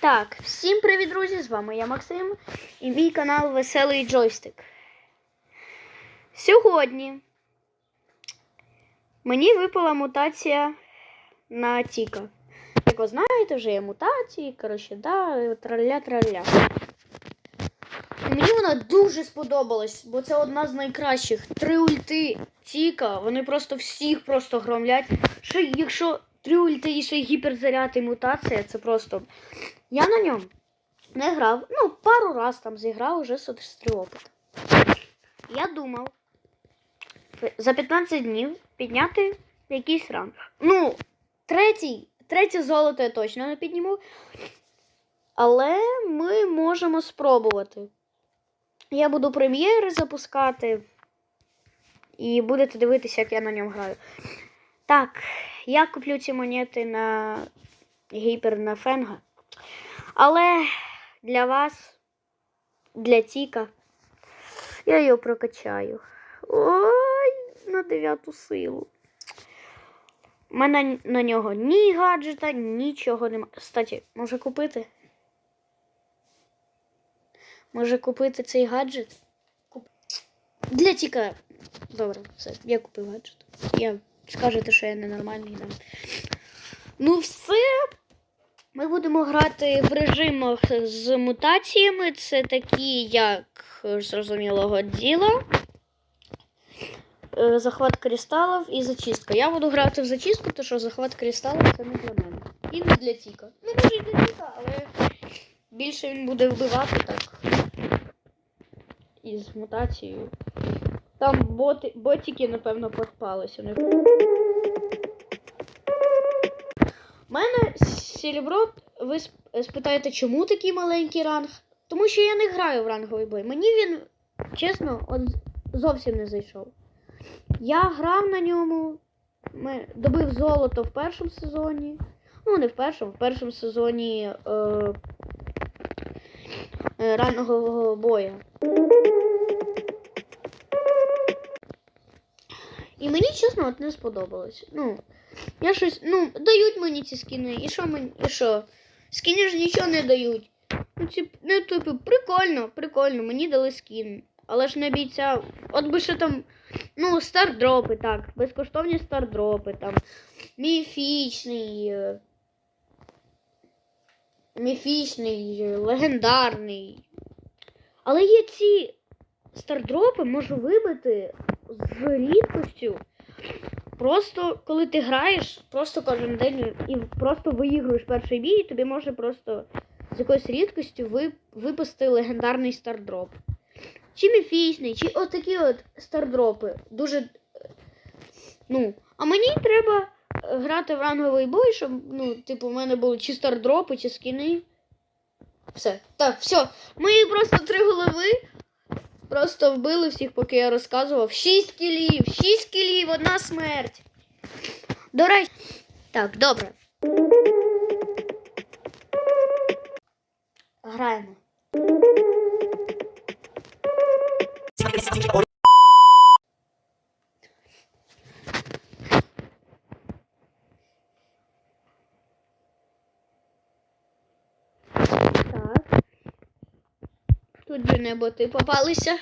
Так, всім привіт, друзі! З вами я Максим і мій канал Веселий Джойстик. Сьогодні мені випала мутація на Тіка. Як ви знаєте, вже є мутації, коротше, да, траля-траля. Мені вона дуже сподобалась, бо це одна з найкращих. Три ульти Тіка, вони просто всіх просто громлять. Ще якщо три ульти і ще гіперзаряд і мутація, це просто. Я на ньому не грав. Ну, пару раз там зіграв уже з опит. Я думав за 15 днів підняти якийсь ранг. Ну, третій, третє золото я точно не підніму. Але ми можемо спробувати. Я буду прем'єри запускати. І будете дивитися, як я на ньому граю. Так, я куплю ці монети на гіпер на фенга. Але для вас, для Тіка, я його прокачаю. Ой, на дев'яту силу. У мене на нього ні гаджета, нічого немає. Кстати, може купити? Може купити цей гаджет? Куп... Для Тіка. Добре, все, я купив гаджет. Я скажете, що я ненормальний. Да. Ну, все. Ми будемо грати в режимах з мутаціями. Це такі, як зрозуміло, Годзіла, е, захват кристалів і зачистка. Я буду грати в зачистку, тому що захват кристалів це не для мене. І не для Тіка. Ну, може і для Тіка, але більше він буде вбивати так. Із мутацією. Там боти, ботики, напевно, попалися. Не У мене Сілібро, ви спитаєте, чому такий маленький ранг? Тому що я не граю в ранговий бой. Мені він, чесно, от зовсім не зайшов. Я грав на ньому, добив золото в першому сезоні. Ну, не в першому, в першому сезоні е, е, рангового боя. І мені, чесно, от не сподобалось. Ну, я щось, ну, дають мені ці скіни, і що мені, і що? Скіни ж нічого не дають. Ну, ці, ну, типу, прикольно, прикольно, мені дали скін. Але ж не бійця. От би ще там, ну, стардропи, так, безкоштовні стардропи, там, міфічний, е, міфічний, легендарний. Але є ці стардропи можу вибити з рідкостю. Просто коли ти граєш, просто кожен день і просто виігруєш перший бій, і тобі може просто з якоюсь рідкістю випасти легендарний стардроп. Чи міфічний, чи отакі от стардропи. Дуже. Ну, а мені треба е, грати в ранговий бой, щоб, ну, типу, в мене були чи стардропи, чи скіни. Все. Так, все. Ми просто три голови. Просто вбили всіх, поки я розказував. Шість кілів! Шість кілів, одна смерть. До речі. Так, добре. Граємо. Так. Тут же не боти попалися.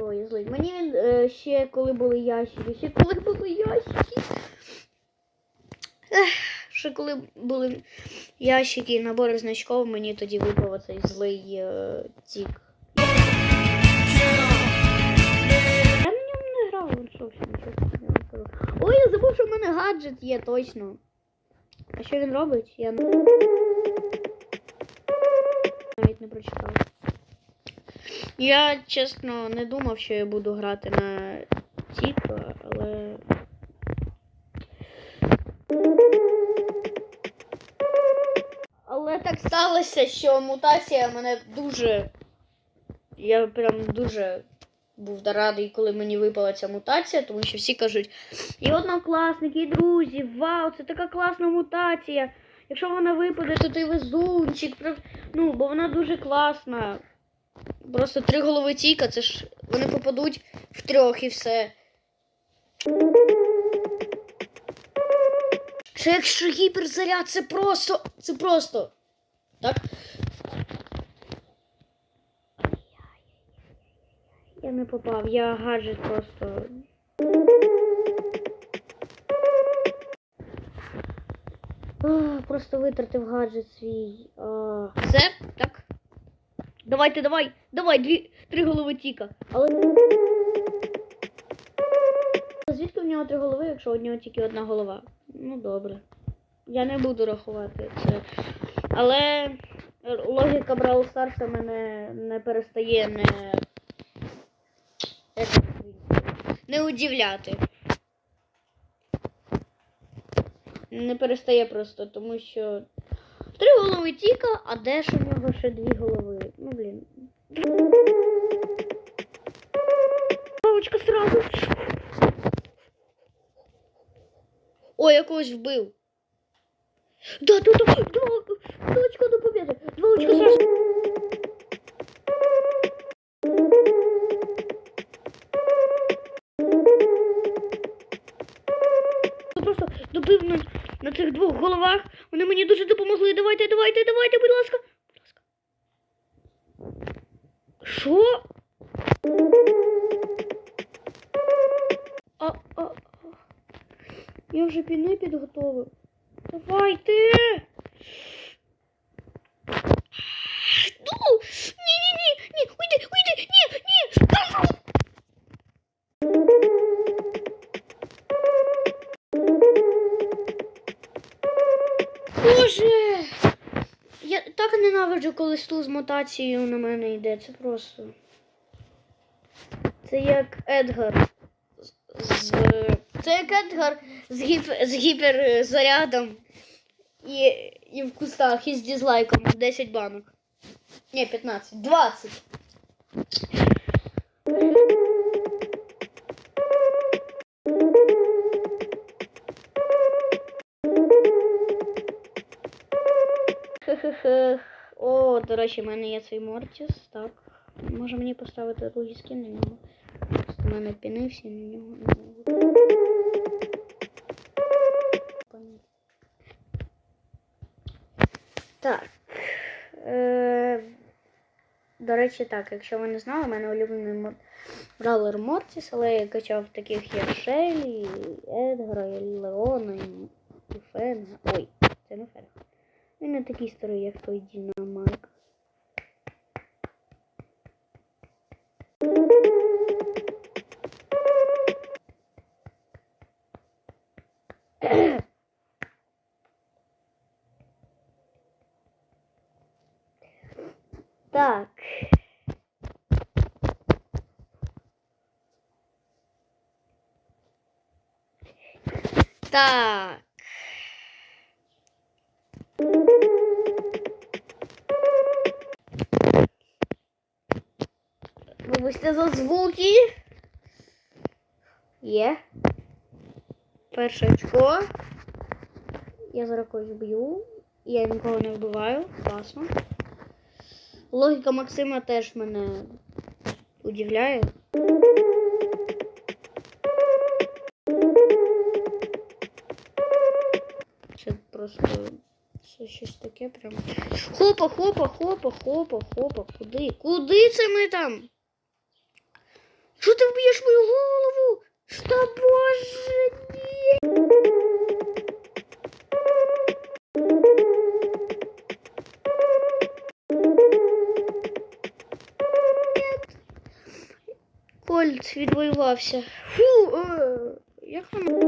Ой, злий. Мені він е, ще коли були ящики, ще коли були ящики. Ех, ще коли були ящики і набори значков, мені тоді випав оцей злий е, тік. Я на ньому не грав, він ще нічого не. Ой, я забув, що в мене гаджет є, точно. А що він робить? Я навіть не прочитав. Я чесно не думав, що я буду грати на Тіка, але. Але так сталося, що мутація мене дуже. Я прям дуже був радий, коли мені випала ця мутація, тому що всі кажуть, і однокласники, і друзі, вау, це така класна мутація. Якщо вона випаде, то ти везунчик. Ну, бо вона дуже класна. Просто три голови тіка, це ж вони попадуть в трьох і все. Це якщо гіперзаряд, це просто. Це просто. Так? Я не попав, я гаджет просто. Просто витратив гаджет свій. А... Все? Так? Давайте, давай, давай, дві, три голови тіка. Але. Звідки в нього три голови, якщо у нього тільки одна голова? Ну добре. Я не буду рахувати це. Але логіка Brawl Stars мене не перестає не. Як це називається? Не удивляти. Не перестає просто, тому що. Три голови тіка, а де ж у нього ще дві голови? Ну блін. Павочка сразу. Ой, я когось вбив. Да, да, да, да, два очка до победы. Два очка сразу. Просто добив на, на цих двох головах. Вони мені дуже допомогли. Давайте, давайте, давайте, будь ласка. Будь ласка. Що? А, а, а. Я вже піни підготовив. Давайте. Коли стул з мутацією на мене йде. Це просто. Це як Едгар. З... Це як Едгар з, гіп... з гіперзарядом і... і в кустах і з дізлайком 10 банок. Ні, 15, 20. До речі, в мене є цей Мортіс. Так. Може мені поставити другий скін на нього. В мене піни всі на нього. Так. Е, до речі, так, якщо ви не знали, у мене улюблений мод... бравлер Мортіс, але я качав таких як Шелі, Едгара, і Леона, і- і Фенга. Ой, це не Фенга. Він не такий старий, як той Дінамайк. Так. Так. Вибачте за звуки. Є. Перше очко. Я зараз когось б'ю. Я нікого не вбиваю. Класно. Логіка Максима теж мене удивляє. Просто це щось таке прям. Хопа, хопа, хопа, хопа, хопа. Куди? Куди це ми там? Що ти вб'єш мою голову? Та боже ні. Кольт відвоювався. Фу, е, як воно?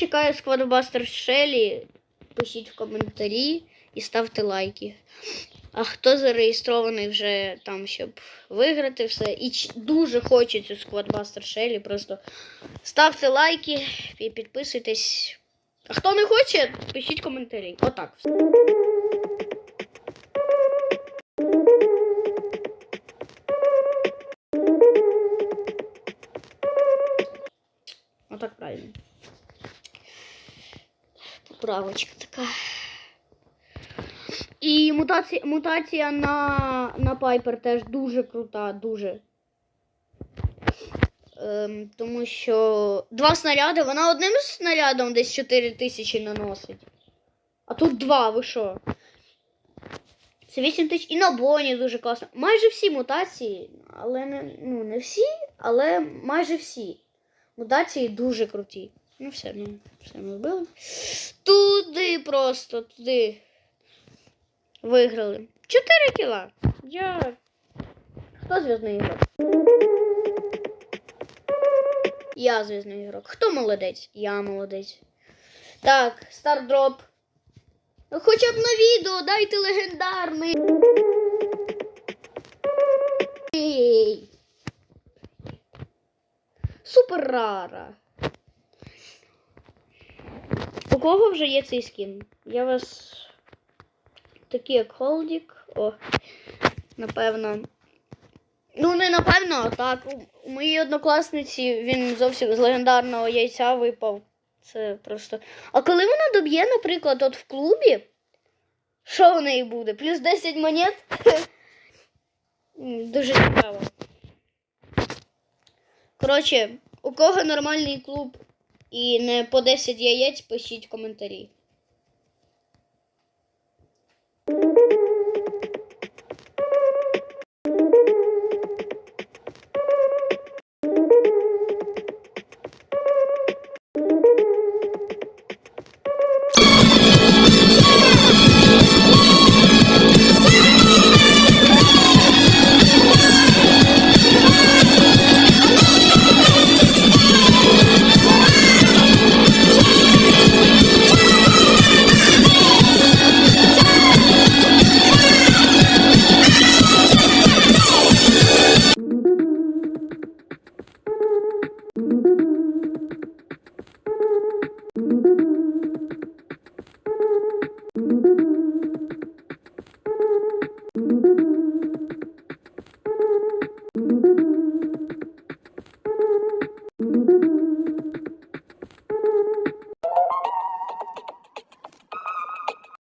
Хто чекає сквадбастер Шелі, пишіть в коментарі і ставте лайки. А хто зареєстрований вже там, щоб виграти все, і дуже хоче цю сквадбастер Шелі, просто ставте лайки і підписуйтесь. А хто не хоче, пишіть коментарі. Отак. Отак Поправочка така. І мутація, мутація на, на Пайпер теж дуже крута, дуже. Ем, тому що два снаряди, вона одним снарядом десь 4 тисячі наносить. А тут два, ви що? Це 8 тисяч. І на боні дуже класно. Майже всі мутації, але не, ну, не всі, але майже всі. Мутації дуже круті. Ну, все, ну, все ми вбили. Туди просто, туди. Виграли. 4 кіла. Я. Хто зв'язний ігрок? Я зв'язний ігрок. Хто молодець? Я молодець. Так, стардроп. Ну, Хоча б на відео дайте легендарний. Супер рара. Кого вже є цей скін? Я вас. Такі як Холдік. О, напевно. Ну, не напевно, а так. У моїй однокласниці він зовсім з легендарного яйця випав. Це просто. А коли вона доб'є, наприклад, от в клубі, що в неї буде? Плюс 10 монет? Дуже цікаво. Коротше, у кого нормальний клуб і не по 10 яєць, пишіть коментарі.